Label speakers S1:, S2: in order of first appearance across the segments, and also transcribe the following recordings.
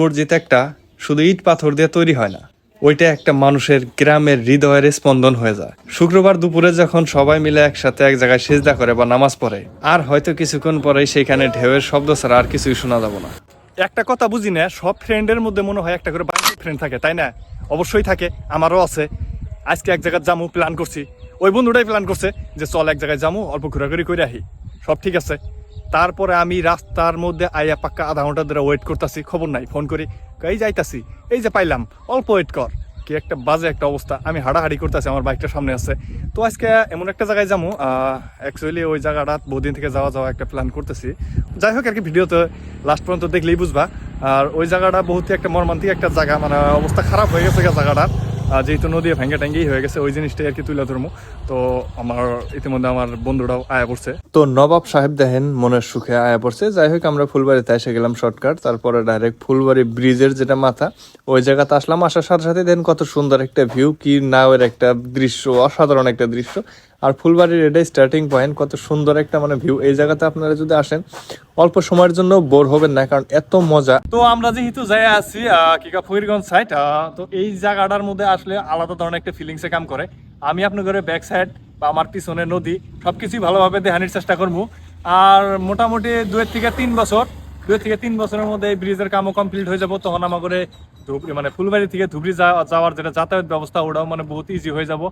S1: মসজিদ একটা শুধু ইট পাথর দিয়ে তৈরি হয় না। ওইটা একটা মানুষের গ্রামের হৃদয়ের স্পন্দন হয়ে যায়। শুক্রবার দুপুরে যখন সবাই মিলে একসাথে এক জায়গায় সেজদা করে বা নামাজ পড়ে, আর হয়তো কিছুক্ষণ পরেই সেখানে ঢেউয়ের শব্দ ছাড়া আর কিছুই শোনা যাবে না। একটা কথা বুঝি না, সব ফ্রেন্ডের মধ্যে মনে হয় একটা করে বান্ধব ফ্রেন্ড থাকে, তাই না? অবশ্যই থাকে, আমারও আছে। আজকে এক জায়গায় যামু প্ল্যান করছি। ওই বন্ধুটাই প্ল্যান করছে যে, চল এক জায়গায় যামু, অল্প ঘোরাঘুরি করে আহি। সব ঠিক আছে। তারপরে আমি রাস্তার মধ্যে আইয়া পাক্কা আধা ঘণ্টা ধরে ওয়েট করতেছি, খবর নাই ফোন করি এই যাইতাছি? এই যে পাইলাম, অল্প ওয়েট কর। কি একটা বাজে একটা অবস্থা, আমি হাঁটাহাঁটি করতেছি, আমার বাইকটা সামনে আছে। তো আজকে এমন একটা জায়গায় যাব অ্যাকচুয়ালি ওই জায়গাটা বহুদিন থেকে যাওয়া যাওয়া একটা প্ল্যান করতেছি। যাই হোক আর কি, ভিডিওতে লাস্ট পর্যন্ত দেখলেই বুঝবা। আর ওই জায়গাটা বহুত একটা মর্মান্তিক একটা জায়গা মানে অবস্থা খারাপ হয়ে গেছে জায়গাটার। আর যেহেতু নদী ভেঙ্গা ট্যাঙ্গেই হয়ে গেছে, ওই জিনিসটাই আর কি তুলে ধরবো তো আমার ইতিমধ্যে আমার বন্ধুরাও আয়া পড়ছে। তো নবাব সাহেব দেখেন, মনের সুখে আয়া পড়ছে। যাই হোক, আমরা ফুলবাড়িতে এসে গেলাম শর্টকাট তারপরে ডাইরেক্ট ফুলবাড়ি ব্রিজের যেটা মাথা, ওই জায়গাতে আসলাম। আসার সাথে সাথে দেন কত সুন্দর একটা ভিউ কি নাওয়ের একটা দৃশ্য, অসাধারণ একটা দৃশ্য। আর ফুলবাড়ির এটাই স্টার্টিং পয়েন্ট কত সুন্দর একটা মানে ভিউ এই জায়গাতে আপনারা যদি আসেন, অল্প সময়ের জন্য বোর হবেন না, কারণ এত মজা। তো আমরা যেহেতু যাই আছি কিকা ফকিরগঞ্জ সাইড তো এই জায়গাটার মধ্যে আসলে আলাদা ধরনের একটা ফিলিংসে কাম করে। আমি আপনার ঘরে ব্যাক সাইড বা আমার পিছনে নদী, সবকিছুই ভালোভাবে দেখানোর চেষ্টা করব। আর মোটামুটি দুয়ের থেকে তিন বছর, দুই থেকে তিন বছরের মধ্যে এই ব্রিজের কামও কমপ্লিট হয়ে যাব। তখন আমার করে ধুবড়ি মানে ফুলবাড়ি থেকে ধুবড়ি যাওয়ার যেটা যাতায়াত ব্যবস্থা, ওটাও মানে বহুত ইজি হয়ে যাব।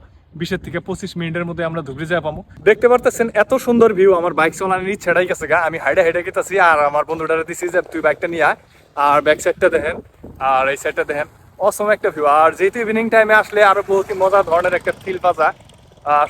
S1: বিশের থেকে পঁচিশ মিনিটের মধ্যে আমরা ধুবড়ি যাওয়া পাবো। দেখতে পারতেছেন এত সুন্দর ভিউ আমার বাইক চালানোর ইচ্ছাটাই গেছে গা। আমি হাইডে হাইডে গেতেছি আর আমার বন্ধুটারে দিছি যে, তুই বাইকটা নিয়ে আয়। আর ব্যাক সাইডটা দেখেন, আর এই সাইডটা দেখেন। অসম একটা ভিউ আর যেহেতু ইভিনিং টাইমে আসলে আরও বহুত মজা ধরনের একটা ফিল পাওয়া যায়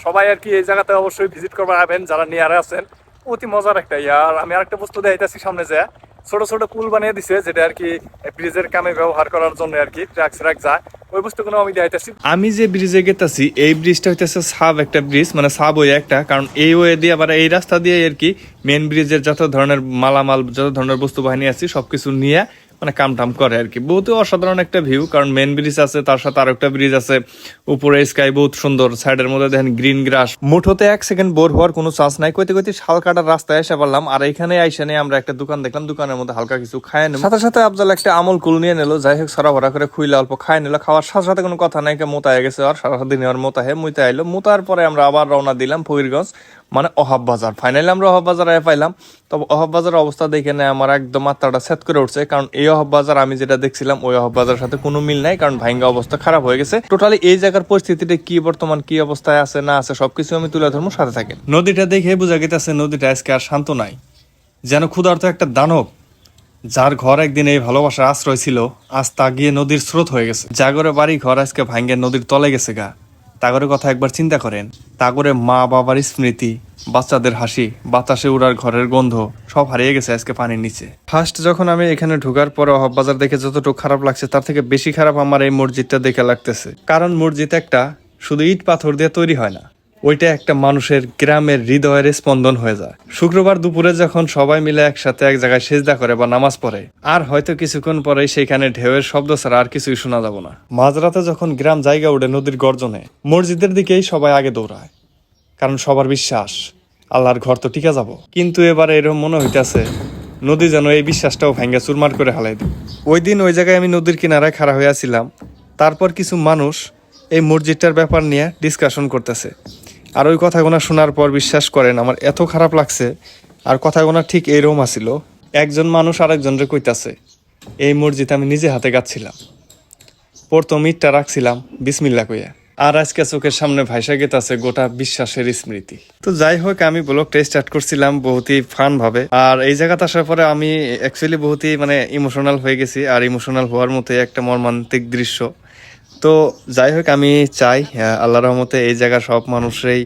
S1: সবাই আর কি এই জায়গাতে অবশ্যই ভিজিট করবার আবেন, যারা নিয়ারে আছেন। অতি মজার একটা। ইয়ে আর আমি আরেকটা বস্তু দেখাইতেছি সামনে যে ছোট ছোট পুল বানিয়ে দিছে, যেটা আর কি ব্রিজের কামে ব্যবহার করার জন্য আর কি ট্রাক ট্রাক যায়। ওই বস্তুগুলো আমি দেখাইতেছি। আমি যে ব্রিজে গেতাছি, এই ব্রিজটা হইতেছে সাব একটা ব্রিজ মানে সাব ওই একটা, কারণ এই ওয়ে দিয়ে আবার এই রাস্তা দিয়ে আর কি মেন ব্রিজের যত ধরনের মালামাল, যত ধরনের বস্তু বাহিনী আছে, সবকিছু নিয়ে মানে কাম টাম করে আর কি। বহুত অসাধারণ একটা ভিউ কারণ মেন ব্রিজ আছে, তার সাথে আরও একটা ব্রিজ আছে। উপরে স্কাই বহুত সুন্দর সাইডের মধ্যে দেখেন গ্রিন গ্রাস মুঠোতে এক সেকেন্ড বোর হওয়ার কোনো চান্স নাই। কইতে কইতে শাল কাটার রাস্তায় এসে পারলাম আর এখানে আইসা নিয়ে আমরা একটা দোকান দেখলাম, দোকানের মধ্যে হালকা কিছু খায় নেব সাথে সাথে আফজাল একটা আমল কুল নিয়ে নিল, যাই হোক সারা ভরা করে খুইলে অল্প খায় নিল। খাওয়ার সাথে সাথে কোনো কথা নাই, কে মোতায় গেছে, আর সারা সারাদিন আর মোতাহে মুইতে আইলো। মোতার পরে আমরা আবার রওনা দিলাম ফকিরগঞ্জ। মানে অহাব বাজার। ফাইনালি আমরা অহাব বাজারে পাইলাম। তবে অহাব বাজারের অবস্থা দেখে নেয় আমার একদম মাত্রাটা সেট করে উঠছে। কারণ এই অহাব বাজার আমি যেটা দেখছিলাম, ওই অহাব বাজারের সাথে কোনো মিল নাই। কারণ ভাঙ্গা অবস্থা খারাপ হয়ে গেছে। টোটালি এই জায়গার পরিস্থিতিটা কি, বর্তমান কি অবস্থায় আছে, না আছে, সবকিছু আমি তুলে ধরবো সাথে থাকেন। নদীটা দেখে বোঝা গেছে নদীটা আজকে আর শান্ত নাই। যেন ক্ষুধার্ত একটা দানব, যার ঘর একদিন এই ভালোবাসার আশ্রয় ছিল, আজ তা গিয়ে নদীর স্রোত হয়ে গেছে। জাগরে বাড়ি ঘর আজকে ভাঙ্গে নদীর তলে গেছে গা। তাগরে কথা একবার চিন্তা করেন। তাগরে মা বাবার স্মৃতি, বাচ্চাদের হাসি, বাতাসে উড়ার ঘরের গন্ধ, সব হারিয়ে গেছে আজকে পানির নিচে। ফার্স্ট যখন আমি এখানে ঢুকার পর অহব বাজার দেখে যতটুকু খারাপ লাগছে, তার থেকে বেশি খারাপ আমার এই মসজিদটা দেখে লাগতেছে। কারণ মসজিদ একটা শুধু ইট পাথর দিয়ে তৈরি হয় না। ওইটা একটা মানুষের গ্রামের হৃদয়ের স্পন্দন হয়ে যায়। শুক্রবার দুপুরে যখন সবাই মিলে একসাথে এক জায়গায় সেজদা করে বা নামাজ পড়ে, আর হয়তো কিছুক্ষণ পরেই সেখানে ঢেউয়ের শব্দ ছাড়া আর কিছুই শোনা যাব না। মাঝরাতে যখন গ্রাম জায়গা উঠে নদীর গর্জনে, মসজিদের দিকেই সবাই আগে দৌড়ায়, কারণ সবার বিশ্বাস, আল্লাহর ঘর তো টিকা যাব। কিন্তু এবার এরকম মনে হইতেছে, নদী যেন এই বিশ্বাসটাও ভেঙ্গে চুরমার করে হালাই দিই ওই দিন ওই জায়গায় আমি নদীর কিনারায় খাড়া হয়েছিলাম তারপর কিছু মানুষ এই মসজিদটার ব্যাপার নিয়ে ডিসকাশন করতেছে। আর ওই কথাগুলো শোনার পর বিশ্বাস করেন, আমার এত খারাপ লাগছে, আর কথাগুলো ঠিক এইরকম আসিল একজন মানুষ আরেকজনরে কইতাছে, এই মসজিদ আমি নিজে হাতে গাচ্ছিলাম প্রথম ইটটা রাখছিলাম বিসমিল্লা কইয়া। আর আজকে চোখের সামনে ভাইসা গেতাছে গোটা বিশ্বাসের স্মৃতি। তো যাই হোক, আমি ব্লগটা স্টার্ট করছিলাম বহুতই ফান ভাবে। আর এই জায়গাতে আসার পরে আমি অ্যাকচুয়ালি বহুতই মানে ইমোশনাল হয়ে গেছি, আর ইমোশনাল হওয়ার মতো একটা মর্মান্তিক দৃশ্য। তো যাই হোক, আমি চাই আল্লাহ রহমতে এই জায়গা সব মানুষরাই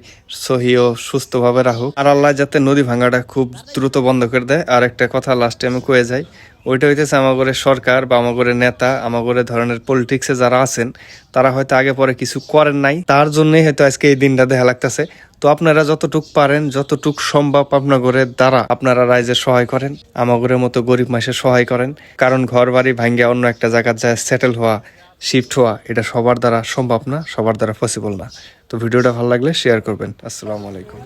S1: সহি ও সুস্থভাবে রাখুক। আর আল্লাহ যাতে নদী ভাঙাটা খুব দ্রুত বন্ধ করে দেয়। আর একটা কথা লাস্টে আমি কয়ে যাই, ওইটা হইতেছে আমাগরে সরকার বা আমাগরে নেতা, আমাগরে ধরনের পলিটিক্সে যারা আছেন, তারা হয়তো আগে পরে কিছু করেন নাই। তার জন্যই হয়তো আজকে এই দিনটা দেখা লাগতেছে। তো আপনারা যতটুক পারেন, যতটুক সম্ভব আপনাগরের দ্বারা আপনারা রাইজে সহায় করেন। আমাগরের মতো গরিব মাসে সহায় করেন। কারণ ঘর বাড়ি ভাঙ্গে অন্য একটা জায়গায় যায় সেটেল হওয়া শিফট হওয়া, এটা সবার দ্বারা সম্ভব না, সবার দ্বারা পসিবল না। তো ভিডিওটা ভালো লাগলে শেয়ার করবেন। আসসালামু আলাইকুম।